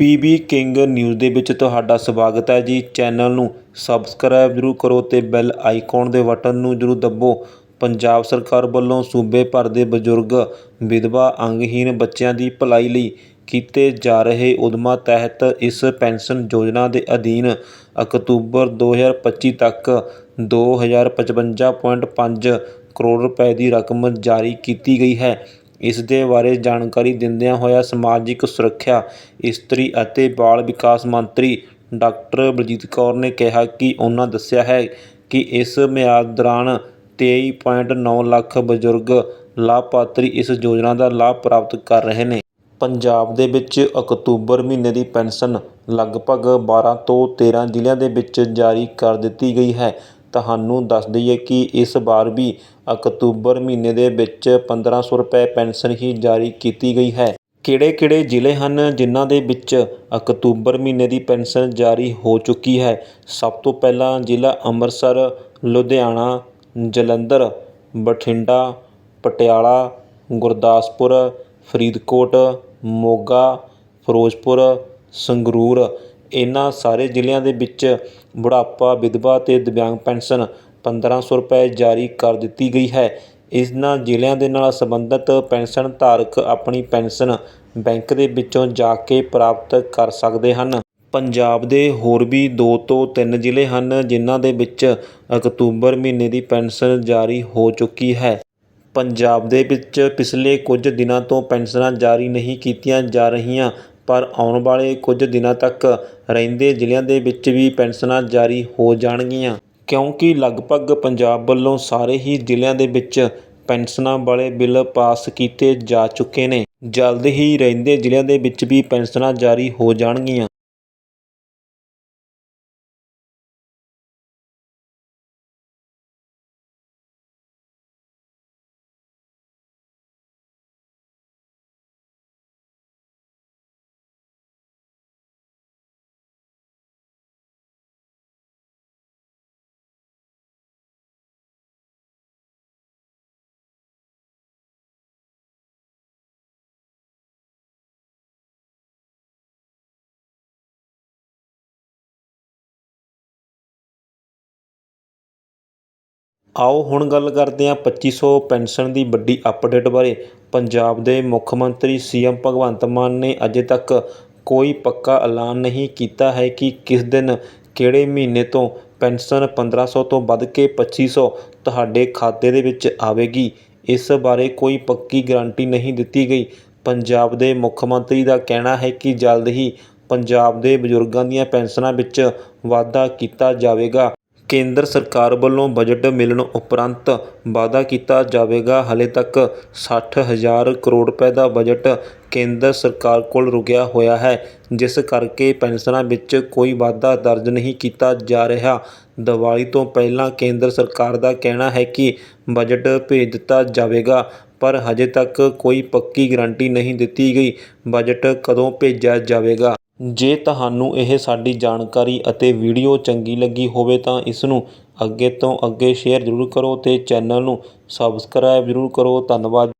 PB king news ਦੇ ਵਿੱਚ ਤੁਹਾਡਾ ਸਵਾਗਤ ਹੈ ਜੀ। ਚੈਨਲ ਨੂੰ ਸਬਸਕ੍ਰਾਈਬ ਜ਼ਰੂਰ ਕਰੋ ਤੇ ਬੈਲ ਆਈਕਨ ਦੇ ਬਟਨ ਨੂੰ ਜ਼ਰੂਰ ਦੱਬੋ। ਪੰਜਾਬ ਸਰਕਾਰ ਵੱਲੋਂ ਸੂਬੇ ਭਰ ਦੇ ਬਜ਼ੁਰਗ, ਵਿਧਵਾ ਅੰਗਹੀਨ ਬੱਚਿਆਂ ਦੀ ਭਲਾਈ ਲਈ ਕੀਤੇ ਜਾ ਰਹੇ ਉਦਮਾਂ ਤਹਿਤ ਇਸ ਪੈਨਸ਼ਨ ਯੋਜਨਾ ਦੇ ਅਧੀਨ ਅਕਤੂਬਰ 2025 ਤੱਕ ਦੋ ਹਜ਼ਾਰ ਪਚਵੰਜਾ ਪੁਆਇੰਟ ਪੰਜ ਕਰੋੜ ਰੁਪਏ ਦੀ ਰਕਮ ਜਾਰੀ ਕੀਤੀ ਗਈ ਹੈ। ਇਸ ਦੇ ਬਾਰੇ ਜਾਣਕਾਰੀ ਦਿੰਦਿਆਂ ਹੋਇਆ ਸਮਾਜਿਕ ਸੁਰੱਖਿਆ ਇਸਤਰੀ ਅਤੇ ਬਾਲ ਵਿਕਾਸ ਮੰਤਰੀ ਡਾਕਟਰ ਬਲਜੀਤ ਕੌਰ ਨੇ ਕਿਹਾ ਕਿ ਉਨ੍ਹਾਂ ਦੱਸਿਆ ਹੈ ਕਿ ਇਸ ਮਿਆਦ ਦੌਰਾਨ ਤੇਈ ਪੁਆਇੰਟ ਨੌ ਲੱਖ ਬਜ਼ੁਰਗ ਲਾਭਪਾਤਰੀ ਇਸ ਯੋਜਨਾ ਦਾ ਲਾਭ ਪ੍ਰਾਪਤ ਕਰ ਰਹੇ ਨੇ। ਪੰਜਾਬ ਦੇ ਵਿੱਚ ਅਕਤੂਬਰ ਮਹੀਨੇ ਦੀ ਪੈਨਸ਼ਨ ਲਗਭਗ 12 ਤੋਂ 13 ਜ਼ਿਲ੍ਹਿਆਂ ਦੇ ਵਿੱਚ ਜਾਰੀ ਕਰ ਦਿੱਤੀ ਗਈ ਹੈ। ਤੁਹਾਨੂੰ ਦੱਸ ਦਈਏ ਕਿ ਇਸ ਵਾਰ ਵੀ ਅਕਤੂਬਰ ਮਹੀਨੇ ਦੇ ਵਿੱਚ 1500 ਰੁਪਏ ਪੈਨਸ਼ਨ ਹੀ ਜਾਰੀ ਕੀਤੀ ਗਈ ਹੈ। ਕਿਹੜੇ ਕਿਹੜੇ ਜ਼ਿਲ੍ਹੇ ਹਨ ਜਿਨ੍ਹਾਂ ਦੇ ਵਿੱਚ ਅਕਤੂਬਰ ਮਹੀਨੇ ਦੀ ਪੈਨਸ਼ਨ ਜਾਰੀ ਹੋ ਚੁੱਕੀ ਹੈ? ਸਭ ਤੋਂ ਪਹਿਲਾਂ ਜ਼ਿਲ੍ਹਾ ਅੰਮ੍ਰਿਤਸਰ, ਲੁਧਿਆਣਾ, ਜਲੰਧਰ, ਬਠਿੰਡਾ, ਪਟਿਆਲਾ, ਗੁਰਦਾਸਪੁਰ, ਫਰੀਦਕੋਟ, ਮੋਗਾ, ਫਿਰੋਜ਼ਪੁਰ, ਸੰਗਰੂਰ। ਇਹਨਾਂ ਸਾਰੇ ਜ਼ਿਲ੍ਹਿਆਂ ਦੇ ਵਿੱਚ ਬੁਢਾਪਾ, ਵਿਧਵਾ ਅਤੇ ਦਿਵਿਆਂਗ ਪੈਨਸ਼ਨ 1500 ਰੁਪਏ ਜਾਰੀ ਕਰ ਦਿੱਤੀ ਗਈ ਹੈ। ਇਹਨਾਂ ਜ਼ਿਲ੍ਹਿਆਂ ਦੇ ਨਾਲ ਸੰਬੰਧਿਤ ਪੈਨਸ਼ਨ ਧਾਰਕ ਆਪਣੀ ਪੈਨਸ਼ਨ ਬੈਂਕ ਦੇ ਵਿੱਚੋਂ ਜਾ ਕੇ ਪ੍ਰਾਪਤ ਕਰ ਸਕਦੇ ਹਨ। ਪੰਜਾਬ ਦੇ ਹੋਰ ਵੀ ਦੋ ਤੋਂ ਤਿੰਨ ਜ਼ਿਲ੍ਹੇ ਹਨ ਜਿਨ੍ਹਾਂ ਦੇ ਵਿੱਚ ਅਕਤੂਬਰ ਮਹੀਨੇ ਦੀ ਪੈਨਸ਼ਨ ਜਾਰੀ ਹੋ ਚੁੱਕੀ ਹੈ। ਪੰਜਾਬ ਦੇ ਵਿੱਚ ਪਿਛਲੇ ਕੁਝ ਦਿਨਾਂ ਤੋਂ ਪੈਨਸ਼ਨਾਂ ਜਾਰੀ ਨਹੀਂ ਕੀਤੀਆਂ ਜਾ ਰਹੀਆਂ ਪਰ ਆਉਣ ਵਾਲੇ ਕੁਝ ਦਿਨਾਂ ਤੱਕ ਰਹਿੰਦੇ ਜ਼ਿਲ੍ਹਿਆਂ ਦੇ ਵਿੱਚ ਵੀ ਪੈਨਸ਼ਨਾਂ ਜਾਰੀ ਹੋ ਜਾਣਗੀਆਂ। ਕਿਉਂਕਿ ਲਗਭਗ ਪੰਜਾਬ ਵੱਲੋਂ ਸਾਰੇ ਹੀ ਜ਼ਿਲ੍ਹਿਆਂ ਦੇ ਵਿੱਚ ਪੈਨਸ਼ਨਾਂ ਵਾਲੇ ਬਿੱਲ ਪਾਸ ਕੀਤੇ ਜਾ ਚੁੱਕੇ ਨੇ। ਜਲਦ ਹੀ ਰਹਿੰਦੇ ਜ਼ਿਲ੍ਹਿਆਂ ਦੇ ਵਿੱਚ ਵੀ ਪੈਨਸ਼ਨਾਂ ਜਾਰੀ ਹੋ ਜਾਣਗੀਆਂ। ਆਓ ਹੁਣ ਗੱਲ ਕਰਦੇ ਹਾਂ 2500 ਪੈਨਸ਼ਨ ਦੀ ਵੱਡੀ ਅਪਡੇਟ ਬਾਰੇ। ਪੰਜਾਬ ਦੇ ਮੁੱਖ ਮੰਤਰੀ ਸੀਐਮ ਭਗਵੰਤ ਮਾਨ ਨੇ ਅਜੇ ਤੱਕ ਕੋਈ ਪੱਕਾ ਐਲਾਨ ਨਹੀਂ ਕੀਤਾ ਹੈ ਕਿ ਕਿਸ ਦਿਨ, ਕਿਹੜੇ ਮਹੀਨੇ ਤੋਂ ਪੈਨਸ਼ਨ 1500 ਤੋਂ ਵੱਧ ਕੇ 2500 ਤੁਹਾਡੇ ਖਾਤੇ ਦੇ ਵਿੱਚ ਆਵੇਗੀ, ਇਸ ਬਾਰੇ ਕੋਈ ਪੱਕੀ ਗਾਰੰਟੀ ਨਹੀਂ ਦਿੱਤੀ ਗਈ। ਪੰਜਾਬ ਦੇ ਮੁੱਖ ਮੰਤਰੀ ਦਾ ਕਹਿਣਾ ਹੈ ਕਿ ਜਲਦ ਹੀ ਪੰਜਾਬ ਦੇ ਬਜ਼ੁਰਗਾਂ ਦੀਆਂ ਪੈਨਸ਼ਨਾਂ ਵਿੱਚ ਵਾਧਾ ਕੀਤਾ ਜਾਵੇਗਾ। ਕੇਂਦਰ ਸਰਕਾਰ ਵੱਲੋਂ ਬਜਟ ਮਿਲਣ ਉਪਰੰਤ ਵਾਅਦਾ ਕੀਤਾ ਜਾਵੇਗਾ। ਹਾਲੇ ਤੱਕ ਸੱਠ ਹਜ਼ਾਰ ਕਰੋੜ ਰੁਪਏ ਦਾ ਬਜਟ ਕੇਂਦਰ ਸਰਕਾਰ ਕੋਲ ਰੁਕਿਆ ਹੋਇਆ ਹੈ, ਜਿਸ ਕਰਕੇ ਪੈਨਸ਼ਨਾਂ ਵਿੱਚ ਕੋਈ ਵਾਧਾ ਦਰਜ ਨਹੀਂ ਕੀਤਾ ਜਾ ਰਿਹਾ। ਦੀਵਾਲੀ ਤੋਂ ਪਹਿਲਾਂ ਕੇਂਦਰ ਸਰਕਾਰ ਦਾ ਕਹਿਣਾ ਹੈ ਕਿ ਬਜਟ ਭੇਜ ਦਿੱਤਾ ਜਾਵੇਗਾ, ਪਰ ਹਜੇ ਤੱਕ ਕੋਈ ਪੱਕੀ ਗਾਰੰਟੀ ਨਹੀਂ ਦਿੱਤੀ ਗਈ। ਬਜਟ ਕਦੋਂ ਭੇਜਿਆ ਜਾਵੇਗਾ? ਜੇ ਤੁਹਾਨੂੰ ਇਹ ਸਾਡੀ ਜਾਣਕਾਰੀ ਅਤੇ ਵੀਡੀਓ ਚੰਗੀ ਲੱਗੀ ਹੋਵੇ ਤਾਂ ਇਸ ਨੂੰ ਅੱਗੇ ਤੋਂ ਅੱਗੇ ਸ਼ੇਅਰ ਜ਼ਰੂਰ ਕਰੋ ਅਤੇ ਚੈਨਲ ਨੂੰ ਸਬਸਕ੍ਰਾਈਬ ਜ਼ਰੂਰ ਕਰੋ। ਧੰਨਵਾਦ।